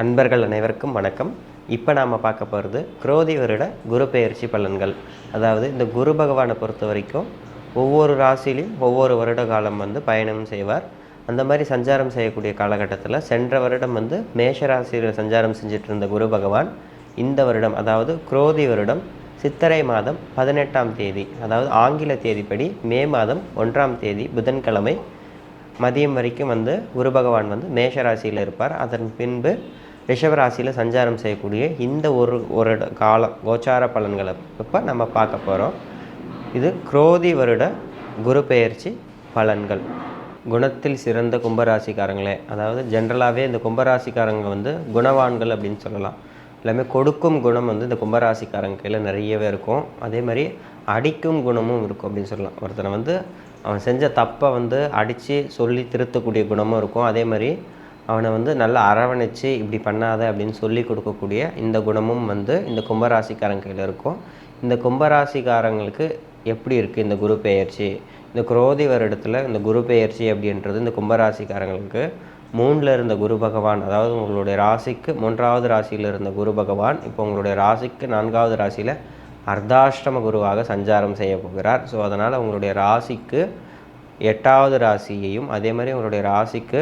அன்பர்கள் அனைவருக்கும் வணக்கம். இப்போ நாம் பார்க்க போகிறது குரோதி வருட குரு பெயர்ச்சி பலன்கள். அதாவது இந்த குரு பகவானை பொறுத்த வரைக்கும் ஒவ்வொரு ராசிலையும் ஒவ்வொரு வருட காலம் வந்து பயணம் செய்வார். அந்த மாதிரி சஞ்சாரம் செய்யக்கூடிய காலகட்டத்தில் சென்ற வருடம் வந்து மேஷ ராசியில் சஞ்சாரம் செஞ்சிட்டு இருந்த குரு பகவான் இந்த வருடம் அதாவது குரோதி வருடம் சித்திரை மாதம் பதினெட்டாம் தேதி அதாவது ஆங்கில தேதிப்படி மே மாதம் ஒன்றாம் தேதி புதன்கிழமை மதியம் வரைக்கும் வந்து குரு பகவான் வந்து மேஷ ராசியில் இருப்பார். அதன் பின்பு ரிஷபராசியில் சஞ்சாரம் செய்யக்கூடிய இந்த ஒரு ஒரு காலம் கோச்சார பலன்களை இப்போ நம்ம பார்க்க போகிறோம் இது குரோதி வருட குரு பெயர்ச்சி பலன்கள். குணத்தில் சிறந்த கும்பராசிக்காரங்களே அதாவது ஜென்ரலாகவே இந்த கும்பராசிக்காரங்க வந்து குணவான்கள் அப்படின்னு சொல்லலாம். எல்லாமே கொடுக்கும் குணம் வந்து இந்த கும்பராசிக்காரங்க கையில் நிறையவே இருக்கும். அதே மாதிரி அடிக்கும் குணமும் இருக்கும் அப்படின்னு சொல்லலாம். ஒருத்தனை வந்து அவன் செஞ்ச தப்பை வந்து அடித்து சொல்லி திருத்தக்கூடிய குணமும் இருக்கும். அதே மாதிரி அவனை வந்து நல்லா அரவணைச்சு இப்படி பண்ணாத அப்படின்னு சொல்லி கொடுக்கக்கூடிய இந்த குணமும் வந்து இந்த கும்பராசிக்காரங்க கையில் இருக்கும். இந்த கும்பராசிக்காரங்களுக்கு எப்படி இருக்குது இந்த குரு பெயர்ச்சி? இந்த குரோதி வருடத்தில் இந்த குரு பெயர்ச்சி அப்படின்றது இந்த கும்பராசிக்காரங்களுக்கு மூணில் இருந்த குரு பகவான் அதாவது உங்களுடைய ராசிக்கு மூன்றாவது ராசியில் இருந்த குரு பகவான் இப்போ உங்களுடைய ராசிக்கு நான்காவது ராசியில் அர்த்தாஷ்டம குருவாக சஞ்சாரம் செய்ய போகிறார். ஸோ அதனால் உங்களுடைய ராசிக்கு எட்டாவது ராசியையும் அதே மாதிரி உங்களுடைய ராசிக்கு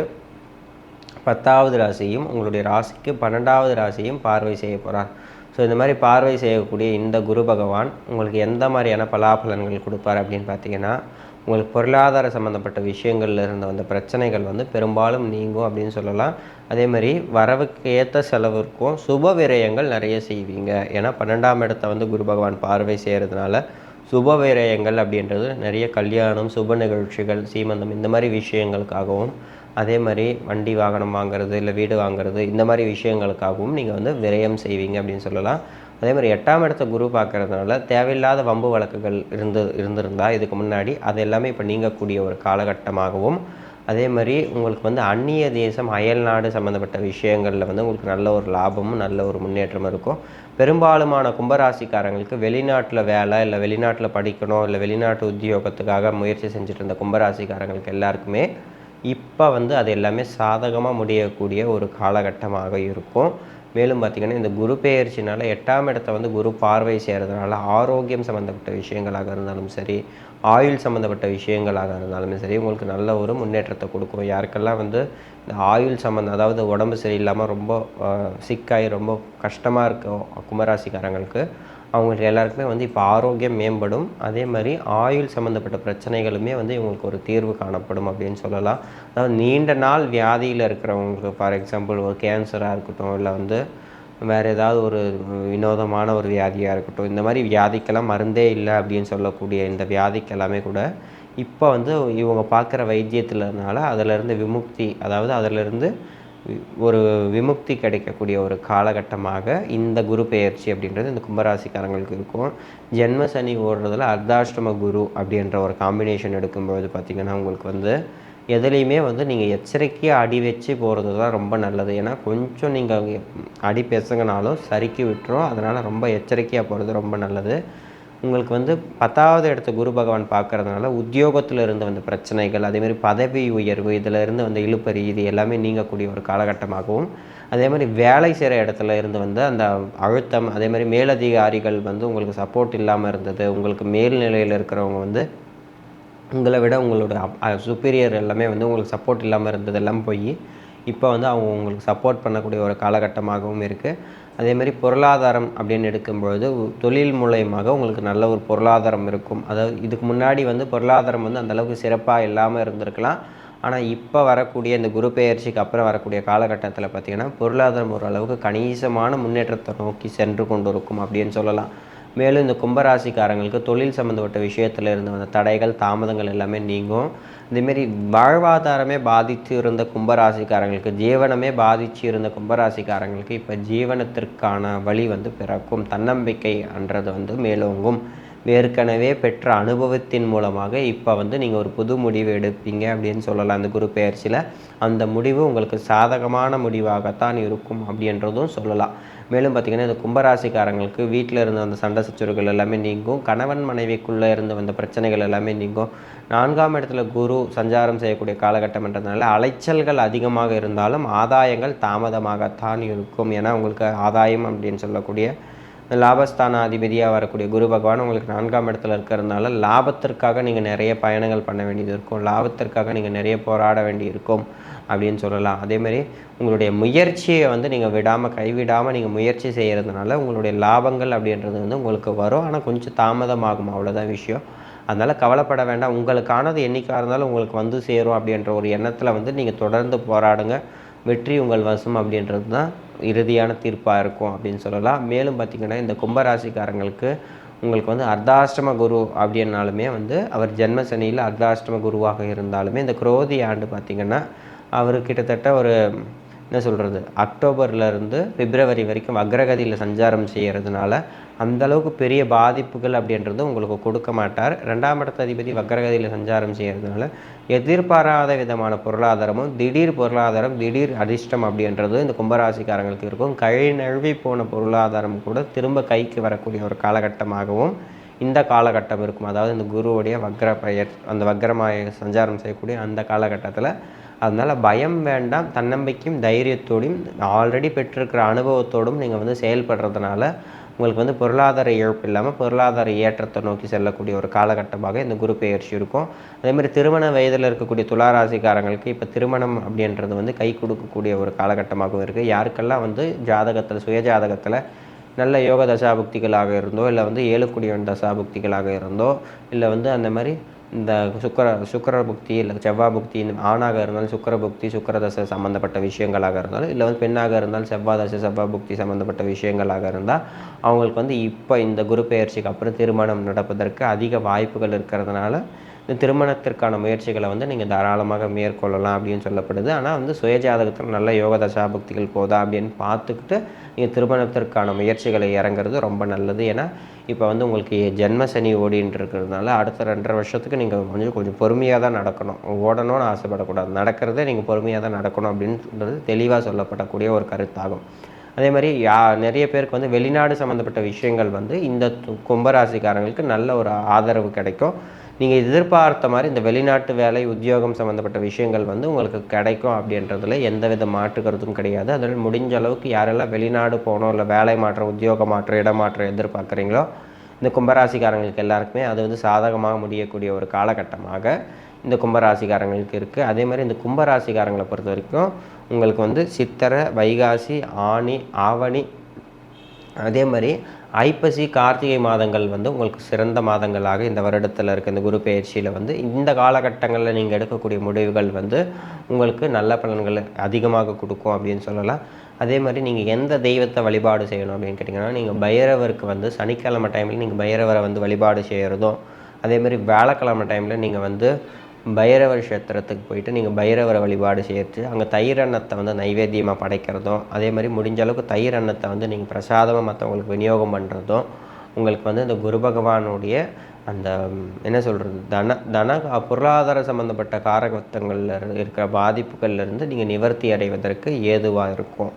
பத்தாவது ராசியும் உங்களுடைய ராசிக்கு பன்னெண்டாவது ராசியும் பார்வை செய்ய போகிறார் ஸோ இந்த மாதிரி பார்வை செய்யக்கூடிய இந்த குரு பகவான் உங்களுக்கு எந்த மாதிரியான பலாபலன்கள் கொடுப்பார் அப்படின்னு பார்த்தீங்கன்னா உங்களுக்கு பொருளாதார சம்மந்தப்பட்ட விஷயங்களில் இருந்த வந்த பிரச்சனைகள் வந்து பெரும்பாலும் நீங்கும் அப்படின்னு சொல்லலாம். அதே மாதிரி வரவுக்கு ஏற்ற செலவிற்கும் சுப விரயங்கள் நிறைய செய்வீங்க. ஏன்னா பன்னெண்டாம் இடத்த வந்து குரு பகவான் பார்வை செய்கிறதுனால சுப விரயங்கள் அப்படின்றது நிறைய கல்யாணம் சுப நிகழ்ச்சிகள் சீமந்தம் இந்த மாதிரி விஷயங்களுக்காகவும் அதே மாதிரி வண்டி வாகனம் வாங்குறது இல்லை வீடு வாங்குறது இந்த மாதிரி விஷயங்களுக்காகவும் நீங்கள் வந்து விரயம் செய்வீங்க அப்படின்னு சொல்லலாம். அதே மாதிரி எட்டாம் இடத்த குரு பார்க்கறதுனால தேவையில்லாத வம்பு வழக்குகள் இருந்து இருந்திருந்தால் இதுக்கு முன்னாடி அது எல்லாமே இப்போ நீங்கக்கூடிய ஒரு காலகட்டமாகவும் அதே மாதிரி உங்களுக்கு வந்து அந்நிய தேசம் அயல் நாடு சம்மந்தப்பட்ட விஷயங்களில் வந்து உங்களுக்கு நல்ல ஒரு லாபமும் நல்ல ஒரு முன்னேற்றமும் இருக்கும். பெரும்பாலுமான கும்பராசிக்காரங்களுக்கு வெளிநாட்டில் வேலை இல்லை வெளிநாட்டில் படிக்கணும் இல்லை வெளிநாட்டு உத்தியோகத்துக்காக முயற்சி செஞ்சுட்டு இருந்த கும்பராசிக்காரங்களுக்கு எல்லாருக்குமே இப்போ வந்து அது எல்லாமே சாதகமாக முடியக்கூடிய ஒரு காலகட்டமாக இருக்கும். மேலும் பார்த்திங்கன்னா இந்த குரு பெயர்ச்சினால எட்டாம் இடத்த வந்து குரு பார்வை செய்கிறதுனால ஆரோக்கியம் சம்மந்தப்பட்ட விஷயங்களாக இருந்தாலும் சரி ஆயுள் சம்மந்தப்பட்ட விஷயங்களாக இருந்தாலும் சரி உங்களுக்கு நல்ல ஒரு முன்னேற்றத்தை கொடுக்கும். யாருக்கெல்லாம் வந்து இந்த ஆயுள் சம்மந்தம் அதாவது உடம்பு சரியில்லாமல் ரொம்ப சிக்காகி ரொம்ப கஷ்டமாக இருக்கும் கும்பராசிக்காரங்களுக்கு அவங்களுக்கு எல்லாருக்குமே வந்து இப்போ ஆரோக்கியம் மேம்படும். அதே மாதிரி ஆயுள் சம்மந்தப்பட்ட பிரச்சனைகளுமே வந்து இவங்களுக்கு ஒரு தீர்வு காணப்படும் அப்படின்னு சொல்லலாம். அதாவது நீண்ட நாள் வியாதியில் இருக்கிறவங்களுக்கு ஃபார் எக்ஸாம்பிள் ஒரு கேன்சராக இருக்கட்டும் இல்லை வந்து வேறு ஏதாவது ஒரு வினோதமான ஒரு வியாதியாக இருக்கட்டும் இந்த மாதிரி வியாதிக்கெல்லாம் மருந்தே இல்லை அப்படின்னு சொல்லக்கூடிய இந்த வியாதிக்கு எல்லாமே கூட இப்போ வந்து இவங்க பார்க்குற வைத்தியத்திலனால அதிலிருந்து விமுக்தி அதாவது அதிலிருந்து ஒரு விமுக்தி கிடைக்கக்கூடிய ஒரு காலகட்டமாக இந்த குரு பெயர்ச்சி அப்படின்றது இந்த கும்பராசிக்காரங்களுக்கு இருக்கும். ஜென்ம சனி ஓடுறதுல அர்த்தாஷ்டம குரு அப்படின்ற ஒரு காம்பினேஷன் எடுக்கும்பொழுது பார்த்திங்கன்னா உங்களுக்கு வந்து எதுலேயுமே வந்து நீங்கள் எச்சரிக்கையாக அடி வச்சு போகிறது தான் ரொம்ப நல்லது. ஏன்னா கொஞ்சம் நீங்கள் அடி பேசுங்கனாலும் சறுக்கி விட்டுரும். அதனால் ரொம்ப எச்சரிக்கையாக போகிறது ரொம்ப நல்லது. உங்களுக்கு வந்து பத்தாவது இடத்த குரு பகவான் பார்க்கறதுனால உத்தியோகத்தில் இருந்து வந்த பிரச்சனைகள் அதேமாதிரி பதவி உயர்வு இதில் இருந்து வந்த இழுப்பறி இது எல்லாமே நீங்கக்கூடிய ஒரு காலகட்டமாகவும் அதே மாதிரி வேலை செய்கிற இடத்துல இருந்து வந்து அந்த அழுத்தம் அதே மாதிரி மேலதிகாரிகள் வந்து உங்களுக்கு சப்போர்ட் இல்லாமல் இருந்தது உங்களுக்கு மேல்நிலையில் இருக்கிறவங்க வந்து உங்களை விட உங்களோட சுப்பீரியர் எல்லாமே வந்து உங்களுக்கு சப்போர்ட் இல்லாமல் இருந்ததெல்லாம் போய் இப்போ வந்து அவங்க உங்களுக்கு சப்போர்ட் பண்ணக்கூடிய ஒரு காலகட்டமாகவும் இருக்குது அதேமாதிரி பொருளாதாரம் அப்படின்னு எடுக்கும்பொழுது தொழில் மூலயமாக உங்களுக்கு நல்ல ஒரு பொருளாதாரம் இருக்கும். அதாவது இதுக்கு முன்னாடி வந்து பொருளாதாரம் வந்து அந்தளவுக்கு சிறப்பாக இல்லாமல் இருந்திருக்கலாம். ஆனால் இப்போ வரக்கூடிய இந்த குரு பெயர்ச்சிக்கு அப்புறம் வரக்கூடிய காலகட்டத்தில் பார்த்திங்கன்னா பொருளாதாரம் ஓரளவுக்கு கணிசமான முன்னேற்றத்தை நோக்கி சென்று கொண்டு இருக்கும் அப்படின்னு சொல்லலாம். மேலும் இந்த கும்பராசிக்காரங்களுக்கு தொழில் சம்மந்தப்பட்ட விஷயத்தில் இருந்து வந்த தடைகள் தாமதங்கள் எல்லாமே நீங்கும். இதேமாரி வாழ்வாதாரமே பாதித்து இருந்த கும்பராசிக்காரங்களுக்கு ஜீவனமே பாதித்து இருந்த கும்பராசிக்காரங்களுக்கு இப்போ ஜீவனத்திற்கான வழி வந்து பிறக்கும். தன்னம்பிக்கை என்றது வந்து மேலோங்கும். ஏற்கனவே பெற்ற அனுபவத்தின் மூலமாக இப்போ வந்து நீங்கள் ஒரு புது முடிவு எடுப்பீங்க அப்படின்னு சொல்லலாம். அந்த குரு பெயர்ச்சியில் அந்த முடிவு உங்களுக்கு சாதகமான முடிவாகத்தான் இருக்கும் அப்படின்றதும் சொல்லலாம். மேலும் பார்த்திங்கன்னா இந்த கும்பராசிக்காரங்களுக்கு வீட்டில் இருந்த அந்த சண்டை சச்சுறுகள் எல்லாமே நீங்கும். கணவன் மனைவிக்குள்ளே இருந்து வந்த பிரச்சனைகள் எல்லாமே நீங்கும். நான்காம் இடத்துல குரு சஞ்சாரம் செய்யக்கூடிய காலகட்டம்ன்றதுனால அலைச்சல்கள் அதிகமாக இருந்தாலும் ஆதாயங்கள் தாமதமாகத்தான் இருக்கும். ஏன்னா உங்களுக்கு ஆதாயம் அப்படின்னு சொல்லக்கூடிய லாபஸ்தானாதிபதியாக வரக்கூடிய குரு பகவான் உங்களுக்கு நான்காம் இடத்துல இருக்கிறதுனால லாபத்திற்காக நீங்கள் நிறைய பயணங்கள் பண்ண வேண்டியது இருக்கும். லாபத்திற்காக நீங்கள் நிறைய போராட வேண்டி இருக்கும் அப்படின்னு சொல்லலாம். அதேமாதிரி உங்களுடைய முயற்சியை வந்து நீங்கள் விடாமல் கைவிடாமல் நீங்கள் முயற்சி செய்கிறதுனால உங்களுடைய லாபங்கள் அப்படின்றது வந்து உங்களுக்கு வரும். ஆனால் கொஞ்சம் தாமதமாகும். அவ்வளோதான் விஷயம். அதனால் கவலைப்பட வேண்டாம். உங்களுக்கானது என்றைக்காக இருந்தாலும் உங்களுக்கு வந்து சேரும் அப்படின்ற ஒரு எண்ணத்தில் வந்து நீங்கள் தொடர்ந்து போராடுங்க. வெற்றி உங்கள் வசம் அப்படின்றது தான் இறுதியான தீர்ப்பாக இருக்கும் அப்படின்னு சொல்லலாம். மேலும் பார்த்திங்கன்னா இந்த கும்பராசிக்காரங்களுக்கு உங்களுக்கு வந்து அர்த்தாஷ்டம குரு அப்படின்னாலுமே வந்து அவர் ஜென்ம சனியில் அர்த்தாஷ்டம குருவாக இருந்தாலுமே இந்த குரோதி ஆண்டு பார்த்திங்கன்னா அவர் கிட்டத்தட்ட ஒரு என்ன சொல்கிறது அக்டோபர்லேருந்து பிப்ரவரி வரைக்கும் வக்ரகதியில் சஞ்சாரம் செய்கிறதுனால அந்த அளவுக்கு பெரிய பாதிப்புகள் அப்படின்றது உங்களுக்கு கொடுக்க மாட்டார். ரெண்டாம் இடத்த அதிபதி வக்ரகதியில் சஞ்சாரம் செய்கிறதுனால எதிர்பாராத விதமான பொருளாதாரமும் திடீர் பொருளாதாரம் திடீர் அதிர்ஷ்டம் அப்படின்றது இந்த கும்பராசிக்காரங்களுக்கு இருக்கும். கை நழுவி போன பொருளாதாரம் கூட திரும்ப கைக்கு வரக்கூடிய ஒரு காலகட்டமாகவும் இந்த காலகட்டம் இருக்கும். அதாவது இந்த குருவுடைய வக்ர பெயர் அந்த வக்ரமாய சஞ்சாரம் செய்யக்கூடிய அந்த காலகட்டத்தில் அதனால் பயம் வேண்டாம் தன்னம்பிக்கையும் தைரியத்தோடையும் ஆல்ரெடி பெற்றிருக்கிற அனுபவத்தோடும் நீங்கள் வந்து செயல்படுறதுனால உங்களுக்கு வந்து பொருளாதார இழப்பு இல்லாமல் பொருளாதார ஏற்றத்தை நோக்கி செல்லக்கூடிய ஒரு காலகட்டமாக இந்த குரு பெயர்ச்சி இருக்கும். அதேமாதிரி திருமண வயதில் இருக்கக்கூடிய துளாராசிக்காரங்களுக்கு இப்போ திருமணம் அப்படின்றது வந்து கை கொடுக்கக்கூடிய ஒரு காலகட்டமாகவும் இருக்குது யாருக்கெல்லாம் வந்து ஜாதகத்தில் சுய ஜாதகத்தில் நல்ல யோக தசாபுக்திகளாக இருந்தோ இல்லை வந்து ஏழுக்குடியவன் தசாபுக்திகளாக இருந்தோ இல்லை வந்து அந்த மாதிரி இந்த சுக்கர சுக்கர புக்தி இல்லை செவ்வாய் புக்தி ஆணாக இருந்தாலும் சுக்கர புக்தி சுக்கரதசை சம்மந்தப்பட்ட விஷயங்களாக இருந்தாலும் இல்லை வந்து பெண்ணாக இருந்தாலும் செவ்வாய் தசை செவ்வாய் புக்தி சம்மந்தப்பட்ட விஷயங்களாக இருந்தால் அவங்களுக்கு வந்து இப்போ இந்த குரு பெயர்ச்சிக்கு அப்புறம் திருமணம் நடப்பதற்கு அதிக வாய்ப்புகள் இருக்கிறதுனால இந்த திருமணத்திற்கான முயற்சிகளை வந்து நீங்கள் தாராளமாக மேற்கொள்ளலாம் அப்படின்னு சொல்லப்படுது. ஆனால் வந்து சுயஜாதகத்தில் நல்ல யோக தசாபக்திகள் போதா அப்படின்னு பார்த்துக்கிட்டு நீங்கள் திருமணத்திற்கான முயற்சிகளை இறங்குறது ரொம்ப நல்லது. ஏன்னா இப்போ வந்து உங்களுக்கு ஜென்ம சனி ஓடின்னு இருக்கிறதுனால அடுத்த ரெண்டரை வருஷத்துக்கு நீங்கள் கொஞ்சம் கொஞ்சம் பொறுமையாக தான் நடக்கணும். ஓடணும்னு ஆசைப்படக்கூடாது. நடக்கிறதே நீங்கள் பொறுமையாக தான் நடக்கணும் அப்படின்றது தெளிவாக சொல்லப்படக்கூடிய ஒரு கருத்தாகும். அதே மாதிரி யா நிறைய பேருக்கு வந்து வெளிநாடு சம்மந்தப்பட்ட விஷயங்கள் வந்து இந்த கும்பராசிக்காரங்களுக்கு நல்ல ஒரு ஆதரவு கிடைக்கும். நீங்கள் எதிர்பார்த்த மாதிரி இந்த வெளிநாட்டு வேலை உத்தியோகம் சம்மந்தப்பட்ட விஷயங்கள் வந்து உங்களுக்கு கிடைக்கும் அப்படின்றதுல எந்த வித மாற்று கருத்தும் கிடையாது. அதில் முடிஞ்ச அளவுக்கு யாரெல்லாம் வெளிநாடு போகணும் இல்லை வேலை மாற்றம் உத்தியோக மாற்றம் இடமாற்றம் எதிர்பார்க்குறீங்களோ இந்த கும்பராசிக்காரங்களுக்கு எல்லாருக்குமே அது வந்து சாதகமாக முடியக்கூடிய ஒரு காலகட்டமாக இந்த கும்பராசிக்காரங்களுக்கு இருக்குது அதே மாதிரி இந்த கும்பராசிக்காரங்களை பொறுத்த வரைக்கும் உங்களுக்கு வந்து சித்திரை வைகாசி ஆணி ஆவணி அதே மாதிரி ஐப்பசி கார்த்திகை மாதங்கள் வந்து உங்களுக்கு சிறந்த மாதங்களாக இந்த வருடத்தில் இருக்க இந்த குரு பயிற்சியில் வந்து இந்த காலகட்டங்களில் நீங்கள் எடுக்கக்கூடிய முடிவுகள் வந்து உங்களுக்கு நல்ல பலன்களை அதிகமாக கொடுக்கும் அப்படின்னு சொல்லலாம். அதே மாதிரி நீங்கள் எந்த தெய்வத்தை வழிபாடு செய்யணும் அப்படின்னு கேட்டிங்கன்னா நீங்கள் பைரவருக்கு வந்து சனிக்கிழமை டைமில் நீங்கள் பைரவரை வந்து வழிபாடு செய்கிறதும் அதே மாதிரி வியாழக்கிழமை டைமில் நீங்கள் வந்து பைரவர் கஷேத்திரத்துக்கு போயிட்டு நீங்கள் பைரவரை வழிபாடு செய்யறது அங்கே தயிர் அன்னத்தை வந்து நைவேத்தியமாக படைக்கிறதும் அதே மாதிரி முடிஞ்ச அளவுக்கு தயிர் அன்னத்தை வந்து நீங்கள் பிரசாதமாக மற்றவங்களுக்கு விநியோகம் பண்ணுறதும் உங்களுக்கு வந்து இந்த குரு பகவானுடைய அந்த என்ன சொல்கிறது தன தன பொருளாதார சம்மந்தப்பட்ட காரகத்தங்களில் இருக்கிற பாதிப்புகள்லேருந்து நீங்கள் நிவர்த்தி அடைவதற்கு ஏதுவாக இருக்கும்.